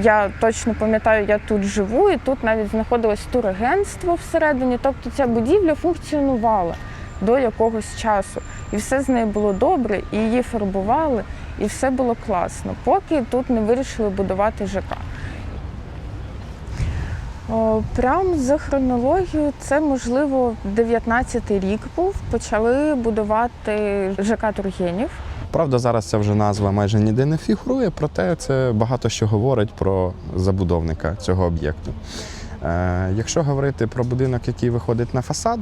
я точно пам'ятаю, я тут живу, і тут навіть знаходилось турагентство всередині. Тобто ця будівля функціонувала до якогось часу. І все з нею було добре, і її фарбували, і все було класно, поки тут не вирішили будувати ЖК. О, Прям за хронологією, це можливо 19-й рік був. Почали будувати ЖК Тургенів. Правда, зараз ця вже назва майже ніде не фігурує, проте це багато що говорить про забудовника цього об'єкту. Е, якщо говорити про будинок, який виходить на фасад,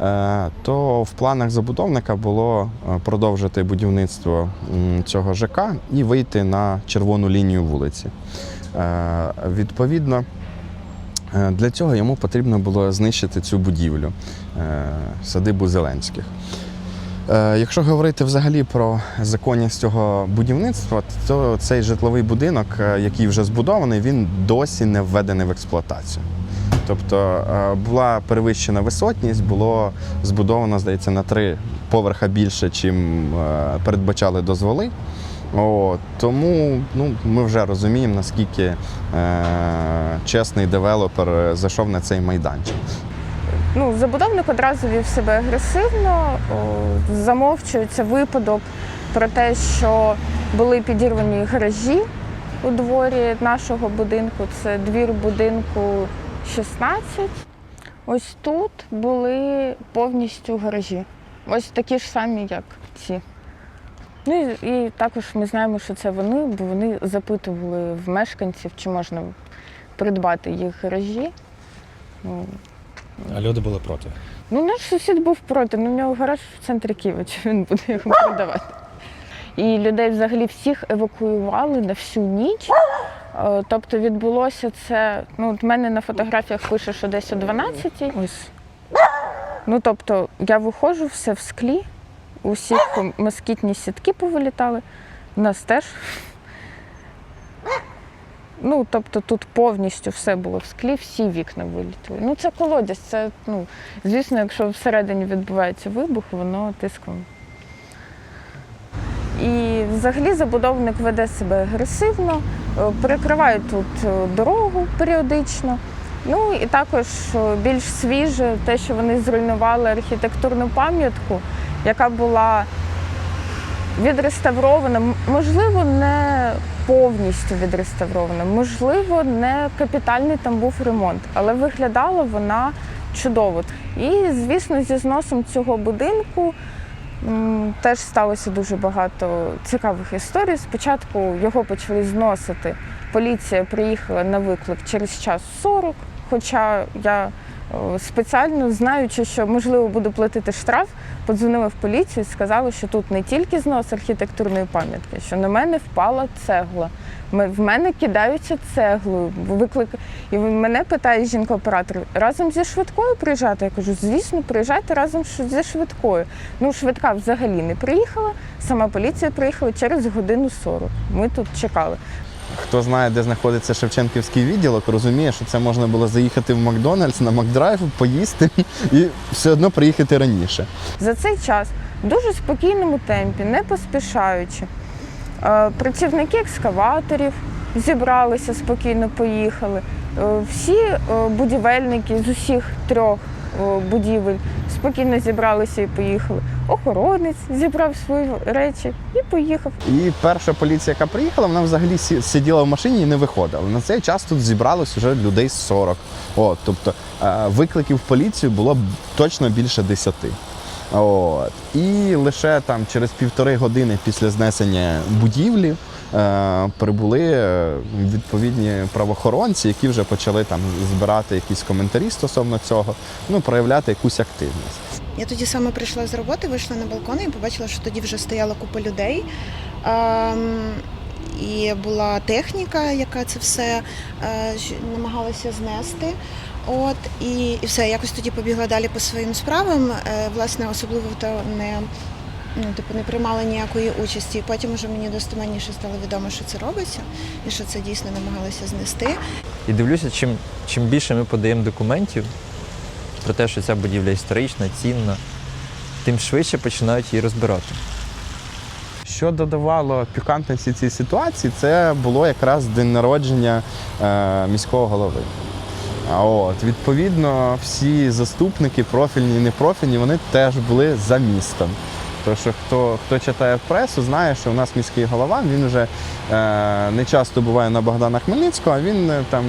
е, то в планах забудовника було е, продовжити будівництво цього ЖК і вийти на червону лінію вулиці. Відповідно, для цього йому потрібно було знищити цю будівлю садибу Зеленських. Е, Якщо говорити взагалі про законність цього будівництва, то цей житловий будинок, е, який вже збудований, він досі не введений в експлуатацію. Тобто е, була перевищена висотність, було збудовано, здається, на три поверха більше, чим передбачали дозволи. О, тому ну, ми вже розуміємо, наскільки е, чесний девелопер зайшов на цей майданчик. Ну, забудовник одразу вів себе агресивно, замовчується випадок про те, що були підірвані гаражі у дворі нашого будинку. Це двір будинку 16. Ось тут були повністю гаражі. Ось такі ж самі, як ці. Ну і, також ми знаємо, що це вони, бо вони запитували в мешканців, чи можна придбати їх гаражі. А люди були проти. Ну, наш сусід був проти, ну, у нього гараж в центрі Києва, чи він буде його продавати. І людей взагалі всіх евакуювали на всю ніч. Е, Тобто відбулося це. Ну, от в мене на фотографіях пише, що десь о 12 Ось. Ну, тобто, я виходжу, все в склі, усіх москітні сітки повилітали, у нас теж. Ну, тобто тут повністю все було в склі, всі вікна вилітіли. Ну, це колодязь, це, ну, звісно, якщо всередині відбувається вибух, воно тиском. І взагалі забудовник веде себе агресивно, е, перекриває тут е, дорогу періодично. Ну і також е, більш свіже те, що вони зруйнували архітектурну пам'ятку, яка була відреставрована, можливо, не повністю відреставрована, можливо, не капітальний там був ремонт, але виглядала вона чудово. І, звісно, зі зносом цього будинку теж сталося дуже багато цікавих історій. Спочатку його почали зносити. Поліція приїхала на виклик через час 40, хоча я спеціально знаючи, що можливо буду платити штраф, подзвонила в поліцію і сказала, що тут не тільки знос архітектурної пам'ятки, що на мене впала цегла. В мене кидаються цеглою. Виклик... І мене питає жінка-оператор, разом зі швидкою приїжджати? Я кажу, звісно, приїжджайте разом зі швидкою. Ну, швидка взагалі не приїхала, сама поліція приїхала через годину 40. Ми тут чекали. Хто знає, де знаходиться Шевченківський відділок, розуміє, що це можна було заїхати в Макдональдс на Макдрайв, поїсти і все одно приїхати раніше. За цей час в дуже спокійному темпі, не поспішаючи. е, Працівники екскаваторів зібралися, спокійно поїхали. Е, Всі е, будівельники з усіх трьох будівель спокійно зібралися і поїхали. Охоронець зібрав свої речі і поїхав. І перша поліція, яка приїхала, вона взагалі сиділа в машині і не виходила. На цей час тут зібралось вже людей 40. От, тобто е, викликів в поліцію було точно більше 10. От. І лише там через півтори години після знесення будівлі прибули е, відповідні правоохоронці, які вже почали там збирати якісь коментарі стосовно цього, ну проявляти якусь активність. Я тоді саме прийшла з роботи, вийшла на балкон і побачила, що тоді вже стояла купа людей. Ем, і була техніка, яка це все е, намагалася знести. От, і, і все, якось тоді побігла далі по своїм справам. Е, власне, особливо то не, ну, типу, не приймала ніякої участі. І потім вже мені достеменніше стало відомо, що це робиться, і що це дійсно намагалися знести. І дивлюся, чим, чим більше ми подаємо документів про те, що ця будівля історична, цінна, тим швидше починають її розбирати. що додавало пікантності цій ситуації, це було якраз день народження е, міського голови. А от, відповідно, всі заступники, профільні і непрофільні, вони теж були за містом. Тому що хто, хто читає пресу, знає, що у нас міський голова, він вже е, не часто буває на Богдана Хмельницького, а він е, там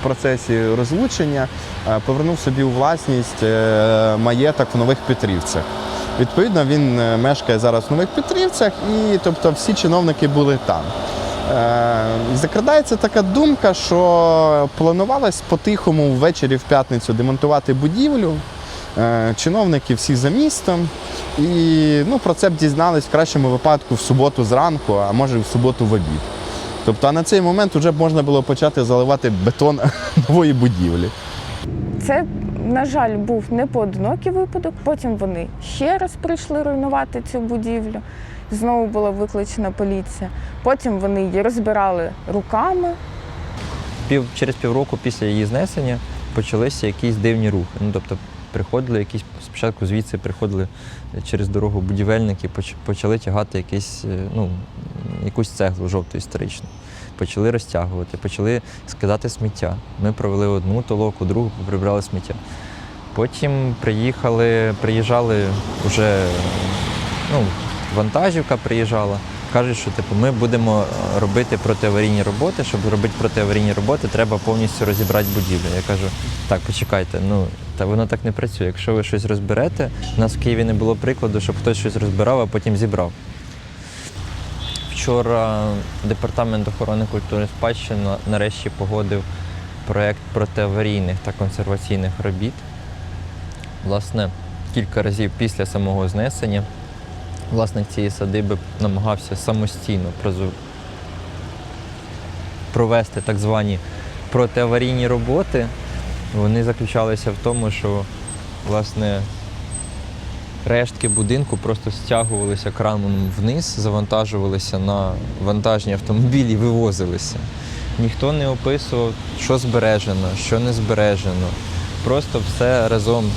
в процесі розлучення е, повернув собі у власність е, маєток в Нових Петрівцях. Відповідно, він е, мешкає зараз в Нових Петрівцях, і тобто всі чиновники були там. Е, Закрадається така думка, що планувалось по-тихому ввечері в п'ятницю демонтувати будівлю. Е, Чиновники всі за містом. І ну, про це б дізнались в кращому випадку в суботу зранку, а може в суботу в обід. Тобто, а на цей момент вже б можна було почати заливати бетон нової будівлі. Це, на жаль, був не поодинокий випадок. Потім вони ще раз прийшли руйнувати цю будівлю. Знову була викличена поліція. Потім вони її розбирали руками. Пів, через півроку після її знесення почалися якісь дивні рухи. Ну, тобто приходили якісь, спочатку звідси приходили через дорогу будівельники, почали тягати якийсь, е, ну, якусь цеглу жовту історичну. Почали розтягувати, почали скидати сміття. Ми провели одну толоку, другу прибрали сміття. Потім приїхали, приїжджали вже ну, вантажівка приїжджала. Кажуть, що типу, ми будемо е, робити протиаварійні роботи. Щоб робити протиаварійні роботи, треба повністю розібрати будівлю. Я кажу, так, почекайте, ну та воно так не працює. Якщо ви щось розберете, у нас в Києві не було прикладу, щоб хтось щось розбирав, а потім зібрав. Вчора департамент охорони культури спадщини нарешті погодив проєкт протиаварійних та консерваційних робіт. Власне, кілька разів після самого знесення власник цієї садиби намагався самостійно провести так звані протиаварійні роботи. Вони заключалися в тому, що власне рештки будинку просто стягувалися краном вниз, завантажувалися на вантажні автомобілі і вивозилися. Ніхто не описував, що збережено, що не збережено. Просто все разом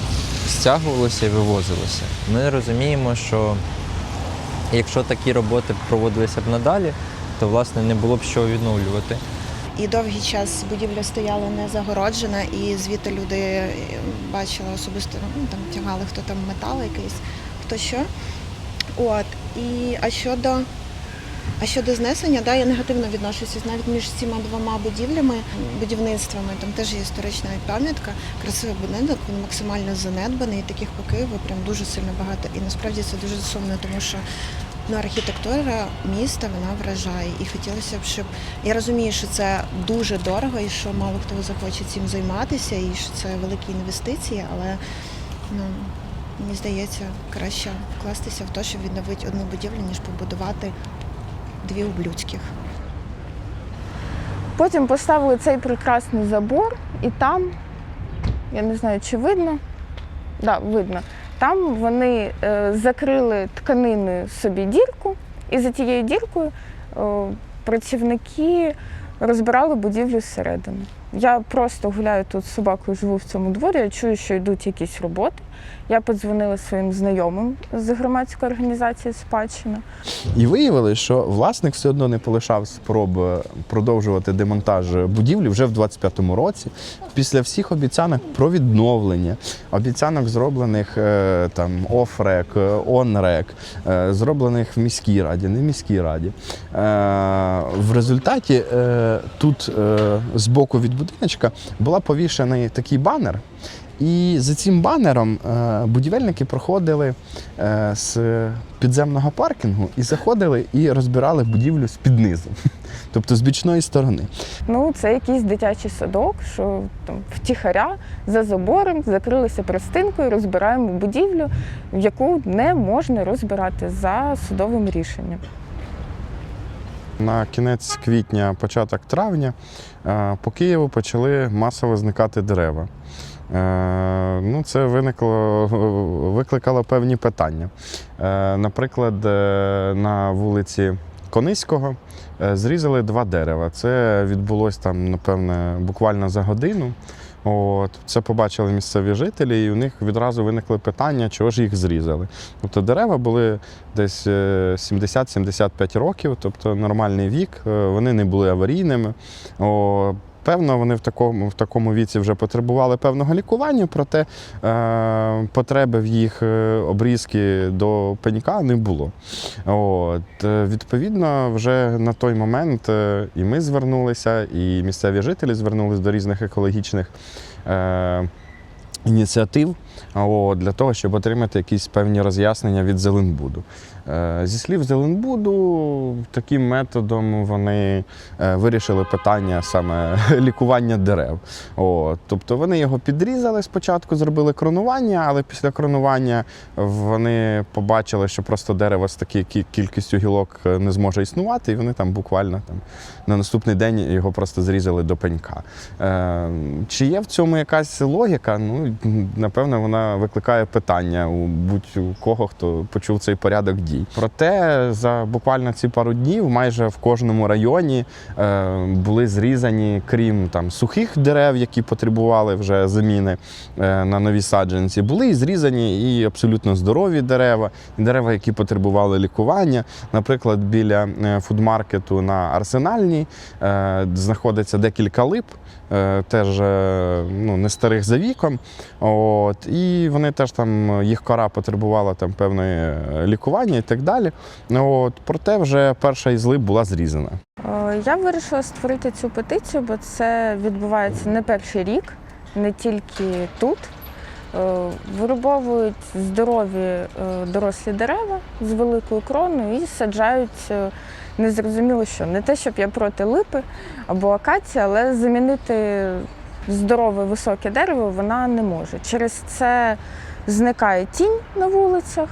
стягувалося і вивозилося. Ми розуміємо, що якщо такі роботи проводилися б надалі, то власне не було б що відновлювати. І довгий час будівля стояла не загороджена, і звідти люди е, бачили особисто, ну там тягали хто там метал якийсь, хто що. От. І а щодо, а щодо знесення, да, я негативно відношуся навіть між цими двома будівлями, будівництвами. Там теж є історична пам'ятка, красивий будинок, він максимально занедбаний, і таких по прям дуже сильно багато. І насправді це дуже сумно, тому що ну, архітектура міста вона вражає. І хотілося б, щоб я розумію, що це дуже дорого і що мало хто захоче цим займатися, і що це великі інвестиції, але ну, мені здається, краще вкластися в те, щоб відновити одну будівлю, ніж побудувати дві ублюдських. Потім поставили цей прекрасний забор, і там, я не знаю, чи видно, да, видно. Там вони е, закрили тканиною собі дірку, і за тією діркою е, працівники розбирали будівлю зсередини. Я просто гуляю тут з собакою, живу в цьому дворі, я чую, що йдуть якісь роботи. Я подзвонила своїм знайомим з громадської організації Спадщина. І виявили, що власник все одно не полишав спроб е, продовжувати демонтаж будівлі вже в 25-му році. Після всіх обіцянок про відновлення, обіцянок зроблених е, там оф-рек, он-рек, е, зроблених в міській раді, не в міській раді. В результаті тут з боку від будиночка була повішений такий банер. І за цим банером е, будівельники проходили е, з підземного паркінгу і заходили і розбирали будівлю з під низу, тобто з бічної сторони. Ну, це якийсь дитячий садок, що там втіхаря за забором закрилися простинкою, розбираємо будівлю, яку не можна розбирати за судовим рішенням. На кінець квітня, початок травня е, по Києву почали масово зникати дерева. Е, Ну, це виникло, викликало певні питання. Е, Наприклад, на вулиці Кониського зрізали два дерева. Це відбулося там, напевне, буквально за годину. От, це побачили місцеві жителі, і у них відразу виникли питання, чого ж їх зрізали. Тобто дерева були десь е, 70-75 років, тобто нормальний вік, е, вони не були аварійними. Певно, вони в такому, в такому віці вже потребували певного лікування, проте е, потреби в їх е, обрізки до пенька не було. От, е, відповідно, вже на той момент е, і ми звернулися, і місцеві жителі звернулися до різних екологічних е, ініціатив для того, щоб отримати якісь певні роз'яснення від Зеленбуду. Е, Зі слів Зеленбуду, таким методом вони е, вирішили питання саме лікування дерев. От, тобто вони його підрізали спочатку, зробили кронування, але після кронування вони побачили, що просто дерево з такою кількістю гілок е, не зможе існувати, і вони там буквально там, на наступний день його просто зрізали до пенька. Е, чи є в цьому якась логіка? Ну, напевно, вона викликає питання у будь-кого, хто почув цей порядок дій. Проте за буквально ці пару днів майже в кожному районі е, були зрізані, крім там сухих дерев, які потребували вже заміни е, на нові саджанці, були і зрізані і абсолютно здорові дерева, і дерева, які потребували лікування. Наприклад, біля е, фудмаркету на Арсенальній е, знаходиться декілька лип, теж е, ну, не старих за віком. От, і вони теж там, їх кора потребувала там певної е, лікування і так далі. От, проте вже перша із лип була зрізана. Е, Я вирішила створити цю петицію, бо це відбувається не перший рік, не тільки тут. Е, Вирубовують здорові е, дорослі дерева з великою кроною і саджають е, незрозуміло що. Не те, щоб я проти липи або акації, але замінити здорове високе дерево вона не може. Через це зникає тінь на вулицях.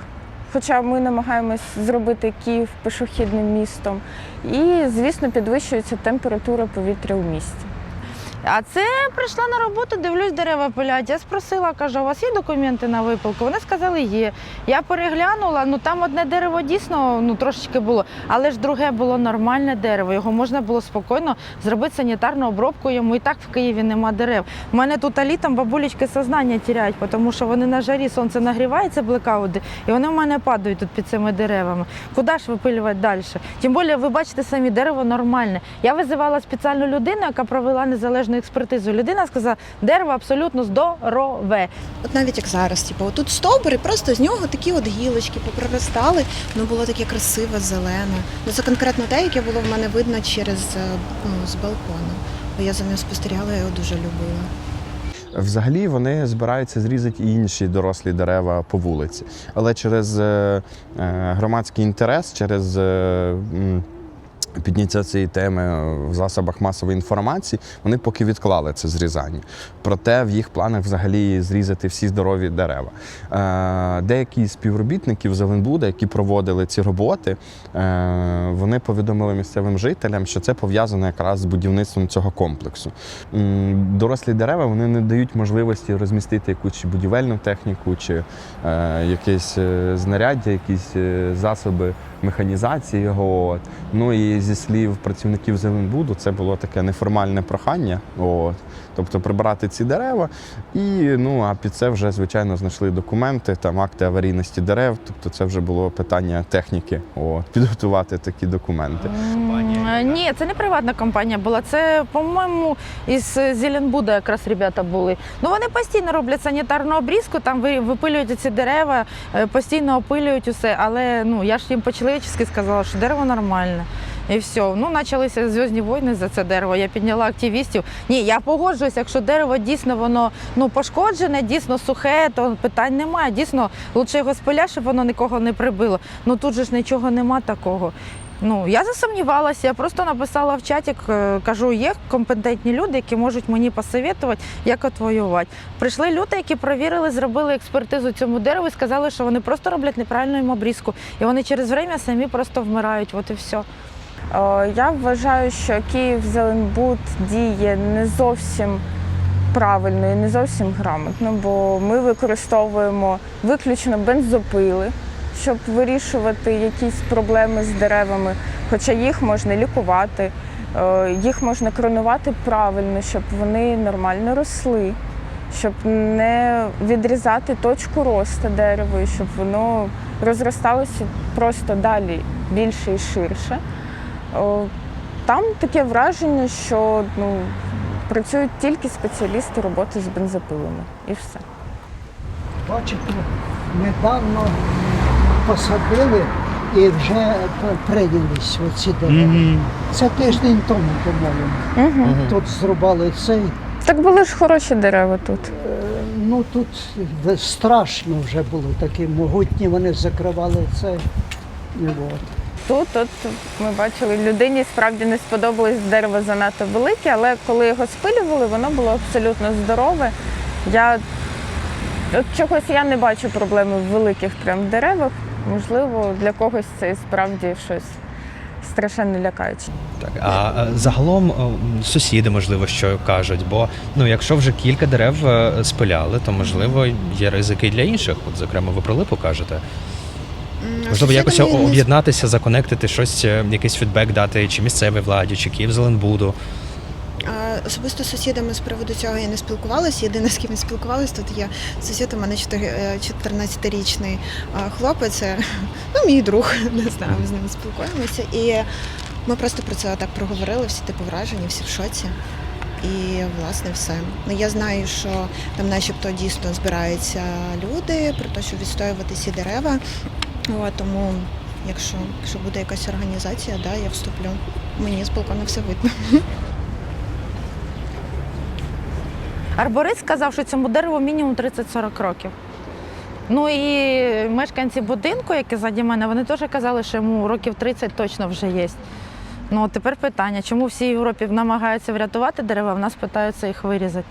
Хоча ми намагаємось зробити Київ пішохідним містом, і, звісно, підвищується температура повітря у місті. А це прийшла на роботу, дивлюсь, дерева пилять. Я спросила, кажу, у вас є документи на випилку? Вони сказали, є. Я переглянула, ну там одне дерево дійсно ну, трошечки було, але ж друге було нормальне дерево. Його можна було спокійно зробити санітарну обробку йому. І так в Києві нема дерев. У мене тут літом бабулечки сознання тіряють, тому що вони на жарі сонце нагрівається, блекаути, і вони в мене падають тут під цими деревами. Куди ж випилювати далі? Тим більше, ви бачите самі дерево нормальне. Я визивала спеціальну людину, яка провела незалежну експертизу. Людина сказала, дерево абсолютно здорове. От навіть як зараз, типу, отут стовбур, і просто з нього такі от гілочки попроростали, воно було таке красиве, зелене. Ну це конкретно те, яке було в мене видно через е, ну, з балкону. Бо я за ним спостерігала, я його дуже любила. Взагалі вони збираються зрізати і інші дорослі дерева по вулиці. Але через е, е, громадський інтерес, через е, підняття цієї теми в засобах масової інформації, вони поки відклали це зрізання. Проте в їх планах взагалі зрізати всі здорові дерева. Е, Деякі з співробітників Зеленбуда, які проводили ці роботи, е, вони повідомили місцевим жителям, що це пов'язано якраз з будівництвом цього комплексу. Дорослі дерева вони не дають можливості розмістити якусь чи будівельну техніку, чи е, якесь знаряддя, якісь засоби механізації його. От. Ну і зі слів працівників Зеленбуду, це було таке неформальне прохання. От. Тобто прибрати ці дерева. І ну, а під це вже, звичайно, знайшли документи, там акти аварійності дерев. Тобто це вже було питання техніки, от, підготувати такі документи. Ні, це не приватна компанія була. Це, по-моєму, із Зеленбуда якраз ребята були. Ну вони постійно роблять санітарну обрізку, там ви- випилюють ці дерева, е, постійно опилюють усе. Але ну я ж їм по-чоловічески сказала, що дерево нормальне. І все. Ну, почалися зв'язні війни за це дерево. Я підняла активістів. Ні, я погоджуюся, якщо дерево дійсно воно ну пошкоджене, дійсно сухе, то питань немає. Дійсно, лучше його спиля, щоб воно нікого не прибило. Ну тут же ж нічого нема такого. Ну, я засумнівалася, я просто написала в чаті, кажу, є компетентні люди, які можуть мені посоветувати, як отвоювати. Прийшли люди, які провірили, зробили експертизу цьому дереву і сказали, що вони просто роблять неправильну їм обрізку. І вони через время самі просто вмирають. От і все. Е, Я вважаю, що Київ Зеленбуд діє не зовсім правильно і не зовсім грамотно, бо ми використовуємо виключно бензопили, щоб вирішувати якісь проблеми з деревами, хоча їх можна лікувати Е, Їх можна кронувати правильно, щоб вони нормально росли, щоб не відрізати точку росту дерева, щоб воно розросталося просто далі більше і ширше. Там таке враження, що ну, працюють тільки спеціалісти роботи з бензопилами і все. Бачите, недавно посадили і вже прийнялись оці дерева. Це тиждень тому, по-моєму. Тут зрубали цей. Так були ж хороші дерева тут. Е, Ну тут страшно вже було такі могутні, вони закривали цей. І от. Тут от ми бачили, людині справді не сподобалось дерево занадто велике, але коли його спилювали, воно було абсолютно здорове. Я от чогось я не бачу проблеми в великих прям деревах. Можливо, для когось це справді щось страшенно лякаюче. Так, а е, загалом е, сусіди, можливо, що кажуть, бо ну, якщо вже кілька дерев е, спиляли, то можливо є ризики і для інших. От, зокрема, ви про липу кажете. Можливо, якось сусідами не об'єднатися, законектити щось, е, якийсь фідбек дати чи місцевій владі, чи Київзеленбуду. Особисто з сусідами з приводу цього я не спілкувалася. Єдине, з ким я спілкувалася, тут є сусід, у мене е, 14-річний хлопець, ну, мій друг, не знаю, ми з ним спілкуємося. І ми просто про це так проговорили, всі типу вражені, всі в шоці. І власне все. Ну я знаю, що там, начебто, дійсно збираються люди про те, щоб відстоювати ці дерева. От, тому, якщо, якщо буде якась організація, да, я вступлю. Мені з балкона все видно. Арборист сказав, що цьому дереву мінімум 30-40 років. Ну і мешканці будинку, які ззаді мене, вони теж казали, що йому років 30 точно вже є. Ну тепер питання, чому всі Європі намагаються врятувати дерева, а в нас питаються їх вирізати.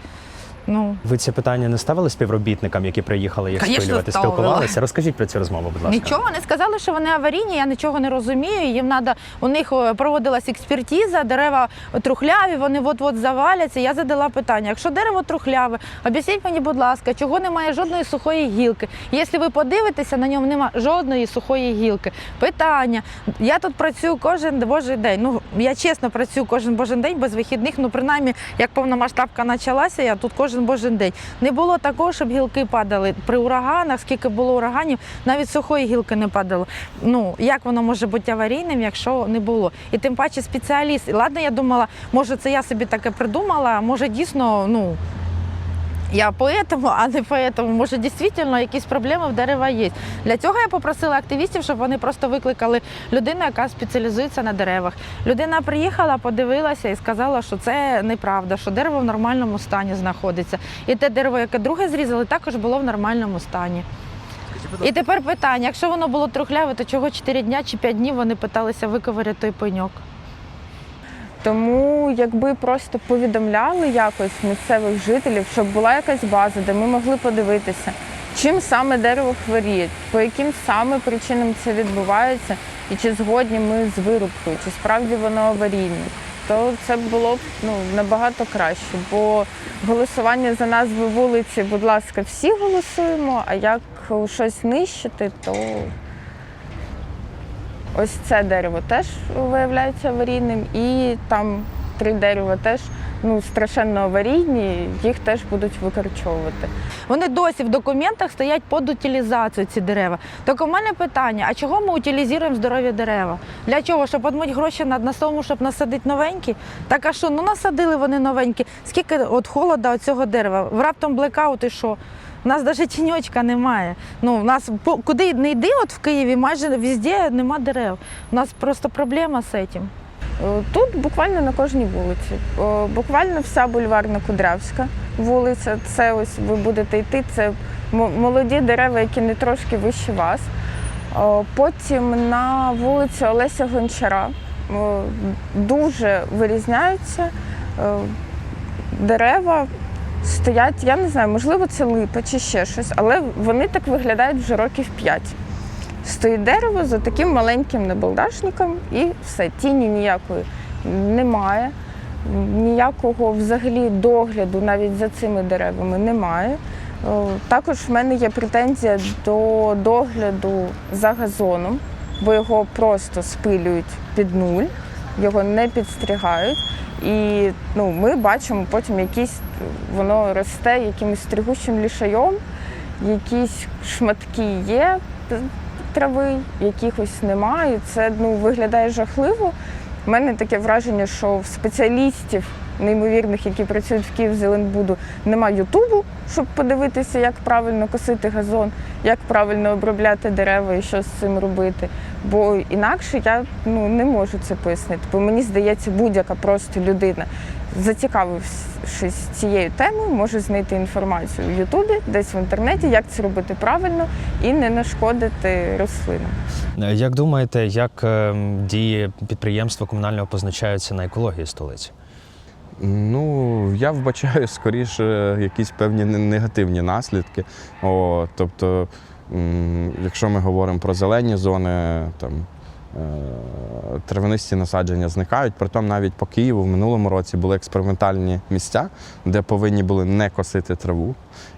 Ну, Ви це питання не ставили співробітникам, які приїхали їх Конечно, спилювати, ставила. спілкувалися? Розкажіть про цю розмову, будь ласка. Нічого не сказали, що вони аварійні, я нічого не розумію. Їм надо, у них е, проводилась експертиза, дерева трухляві, вони от-от заваляться. Я задала питання: якщо дерево трухляве, об'ясніть мені, будь ласка, чого немає жодної сухої гілки? Якщо ви подивитеся, на ньому немає жодної сухої гілки. Питання. Я тут працюю кожен божий день. Ну я чесно працюю кожен божий день без вихідних. Ну принаймні, як повномасштабка почалася, я тут кожен божий день. Не було такого, щоб гілки падали при ураганах. Скільки було ураганів, навіть сухої гілки не падало. Ну як воно може бути аварійним, якщо не було? І тим паче спеціаліст. І Ладно, я думала, може це я собі таке придумала, може дійсно, ну. Я поэтому, а не поэтому. Може, дійсно якісь проблеми в дерева є. Для цього я попросила активістів, щоб вони просто викликали людину, яка спеціалізується на деревах. Людина приїхала, подивилася і сказала, що це неправда, що дерево в нормальному стані знаходиться. І те дерево, яке друге зрізали, також було в нормальному стані. І тепер питання: якщо воно було трухляве, то чого 4 дня чи 5 днів вони питалися виковиряти той пеньок? Тому якби просто повідомляли якось місцевих жителів, щоб була якась база, де ми могли подивитися, чим саме дерево хворіє, по яким саме причинам це відбувається, і чи згодні ми з вирубкою, чи справді воно аварійне, то це було б ну, набагато краще. Бо голосування за назви вулиці, будь ласка, всі голосуємо, а як щось нищити, то Ось це дерево теж виявляється аварійним, і там три дерева теж ну, страшенно аварійні, їх теж будуть викорчовувати. Вони досі в документах стоять під утилізацію ці дерева. Так у мене питання: а чого ми утилізуємо здорові дерева? Для чого? Щоб отмити гроші на, на щоб насадити новенькі? Так а що? Ну насадили вони новенькі. Скільки от холода цього дерева? Раптом блекаут і що? У нас навіть тіньочка немає. Ну, у нас куди не йди, от в Києві майже везде нема дерев. У нас просто проблема з цим. Е, Тут буквально на кожній вулиці. Е, Буквально вся бульварна Кудрявська вулиця. Це ось ви будете йти. Це молоді дерева, які не трошки вище вас. Е, Потім на вулицю Олеся Гончара дуже вирізняються дерева. Стоять, я не знаю, можливо, це липа чи ще щось, але вони так виглядають вже років п'ять. Стоїть дерево за таким маленьким набалдашником і все, тіні ніякої немає, ніякого взагалі догляду навіть за цими деревами немає. Також в мене є претензія до догляду за газоном, бо його просто спилюють під нуль. його не підстрігають. І ну, ми бачимо потім якісь воно росте якимось стригущим лішайом, якісь шматки є трави, якихось немає. Це ну, виглядає жахливо. У мене таке враження, що в спеціалістів неймовірних, які працюють в Київзеленбуду, немає Ютубу, щоб подивитися, як правильно косити газон, як правильно обробляти дерева і що з цим робити. Бо інакше я ну, не можу це пояснити. Бо мені здається, будь-яка просто людина, зацікавившись цією темою, може знайти інформацію в Ютубі, десь в інтернеті, як це робити правильно і не нашкодити рослинам. Е, Як думаєте, як е, дії підприємства комунального позначаються на екології столиці? Ну, я вбачаю скоріше якісь певні не- негативні наслідки. О, тобто, якщо ми говоримо про зелені зони, там е, травянисті насадження зникають. Притом навіть по Києву в минулому році були експериментальні місця, де повинні були не косити траву.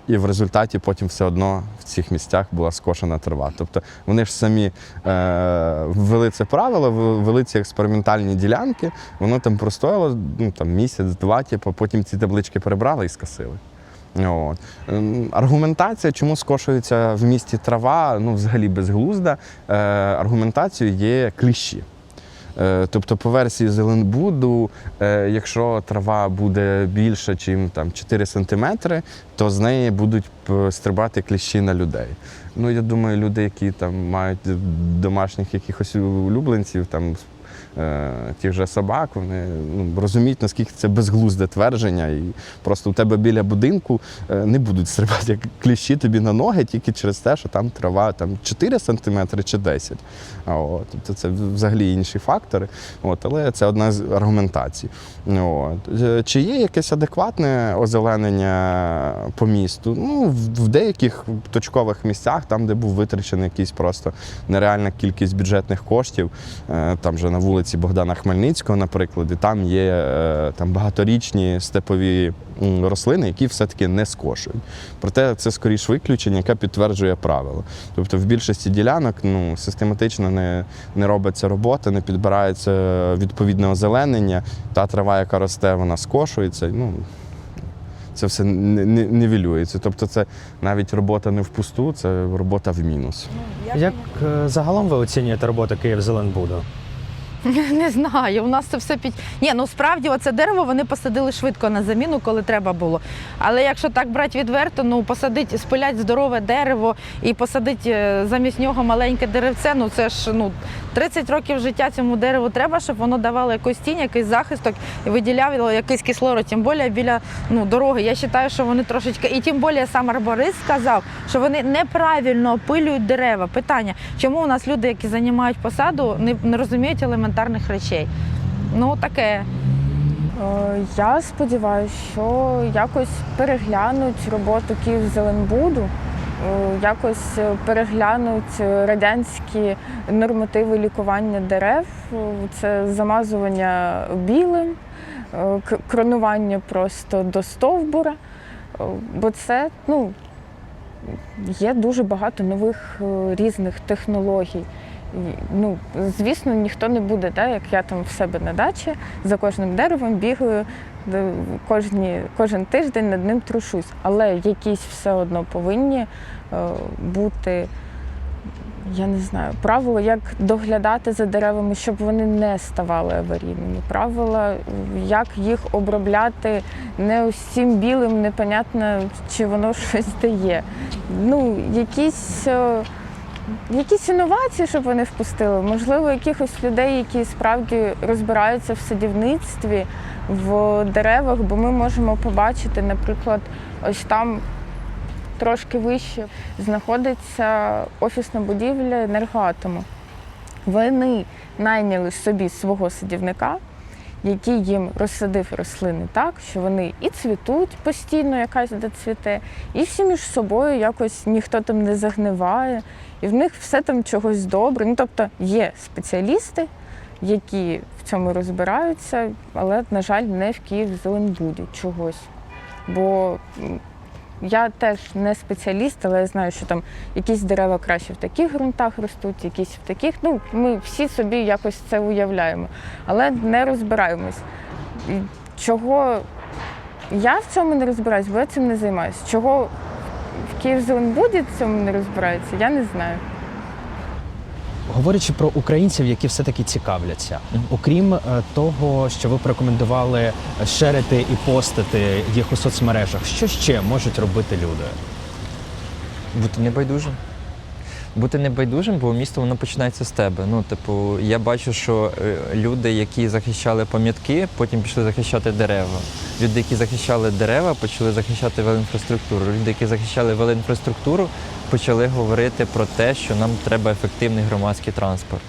І в результаті потім все одно в цих місцях була скошена трава. Тобто вони ж самі е, ввели це правило, ввели ці експериментальні ділянки, воно там простояло ну, там, місяць-два, типу, потім ці таблички перебрали і скосили. От. Ем, Аргументація, чому скошується в місті трава, ну взагалі безглузда. Е, аргументацією є кліщі. Е, Тобто, по версії Зеленбуду, е, якщо трава буде більше, ніж там, 4 сантиметри, то з неї будуть стрибати кліщі на людей. Ну, я думаю, люди, які там мають домашніх якихось улюбленців, там е, тих же собак, вони ну, розуміють, наскільки це безглузде твердження. І просто у тебе біля будинку е, не будуть стрибати кліщі тобі на ноги тільки через те, що там трава там, 4 сантиметри чи 10. От, тобто це взагалі інші фактори. От, але це одна з аргументацій. От. Е, Чи є якесь адекватне озеленення по місту? Ну, в деяких точкових місцях, там, де був витрачений якийсь просто нереальна кількість бюджетних коштів, там же на вулиці Богдана Хмельницького, наприклад, і там є е, там багаторічні степові рослини, які все-таки не скошують. Проте це скоріш виключення, яке підтверджує правило. Тобто в більшості ділянок ну, систематично не, не робиться робота, не підбирається відповідне озеленення. Та трава, яка росте, вона скошується. Ну, це все нівелюється. Тобто це навіть робота не впусту, це робота в мінус. Як е, загалом ви оцінюєте роботу Київзеленбуду? Не знаю, у нас це все під. Ні, ну справді оце дерево вони посадили швидко на заміну, коли треба було. Але якщо так брати відверто, ну посадити, спилять здорове дерево і посадити е, замість нього маленьке деревце, ну це ж ну 30 років життя цьому дереву треба, щоб воно давало якусь тінь, якийсь захисток і виділяло якийсь кислород, тим більше біля ну, дороги. Я вважаю, що вони трошечки, і тим більше сам арборист сказав, що вони неправильно опилюють дерева. Питання, чому у нас люди, які займають посаду, не, не розуміють елементарних речей? Ну таке. Е, Я сподіваюся, що якось переглянуть роботу Київзеленбуду, е, якось е, переглянуть радянські нормативи лікування дерев, Е, це замазування білим, е, кронування просто до стовбура. Е, Бо це ну, є дуже багато нових е, різних технологій. Ну, звісно, ніхто не буде, да, як я там в себе на дачі за кожним деревом бігаю, кожні, кожен тиждень над ним трушусь. Але якісь все одно повинні е, бути, я не знаю, правила, як доглядати за деревами, щоб вони не ставали аварійними. Правила, як їх обробляти не усім білим, непонятно, чи воно щось дає. Ну, якісь. Якісь інновації, щоб вони впустили, можливо, якихось людей, які справді розбираються в садівництві, в деревах, бо ми можемо побачити, наприклад, ось там трошки вище знаходиться офісна будівля енергоатому. Вони найняли собі свого садівника, який їм розсадив рослини так, що вони і цвітуть постійно, якась де цвіте, і всі між собою якось ніхто там не загниває, і в них все там чогось добре. Ну тобто є спеціалісти, які в цьому розбираються, але, на жаль, не в Київ Зеленбуді чогось. Бо Я теж не спеціаліст, але я знаю, що там якісь дерева краще в таких ґрунтах ростуть, якісь в таких. Ну, ми всі собі якось це уявляємо, але не розбираємось. Чого я в цьому не розбираюсь, бо я цим не займаюся. Чого в Київзеленбуді в цьому не розбиратися, я не знаю. Говорячи про українців, які все-таки цікавляться, окрім е, того, що ви порекомендували шерити і постити їх у соцмережах, що ще можуть робити люди? Бути небайдужим. Бути небайдужим, бо місто воно починається з тебе. Ну, типу, я бачу, що е, люди, які захищали пам'ятки, потім пішли захищати дерева. Люди, які захищали дерева, почали захищати велоінфраструктуру. Люди, які захищали велоінфраструктуру, почали говорити про те, що нам треба ефективний громадський транспорт.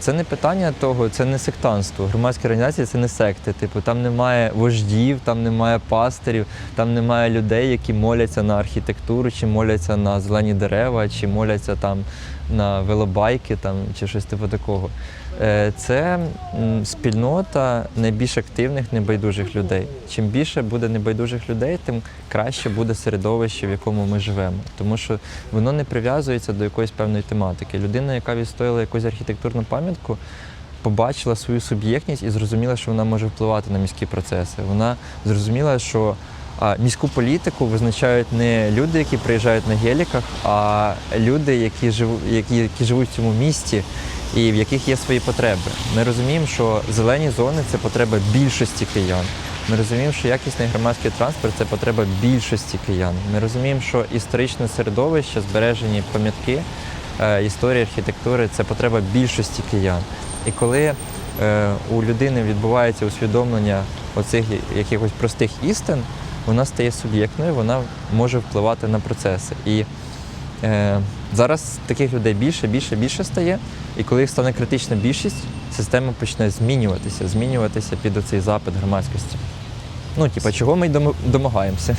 Це не питання того, це не сектанство. Громадські організації це не секти. Типу, там немає вождів, там немає пастирів, там немає людей, які моляться на архітектуру, чи моляться на зелені дерева, чи моляться там на велобайки, там, чи щось типу такого. Е, Це спільнота найбільш активних небайдужих людей. Чим більше буде небайдужих людей, тим краще буде середовище, в якому ми живемо. Тому що воно не прив'язується до якоїсь певної тематики. Людина, яка відстояла якусь архітектурну пам'ятку, побачила свою суб'єктність і зрозуміла, що вона може впливати на міські процеси. Вона зрозуміла, що міську політику визначають не люди, які приїжджають на геліках, а люди, які живуть, які, які живуть в цьому місті і в яких є свої потреби. Ми розуміємо, що зелені зони це потреба більшості киян. Ми розуміємо, що якісний громадський транспорт це потреба більшості киян. Ми розуміємо, що історичне середовище, збережені пам'ятки, е, історія архітектури це потреба більшості киян. І коли е, у людини відбувається усвідомлення оцих якихось простих істин, вона стає суб'єктною, вона може впливати на процеси. І е, зараз таких людей більше, більше, більше стає. І коли їх стане критична більшість, система почне змінюватися, змінюватися під оцей запит громадськості. Ну, типа, чого ми й домагаємося?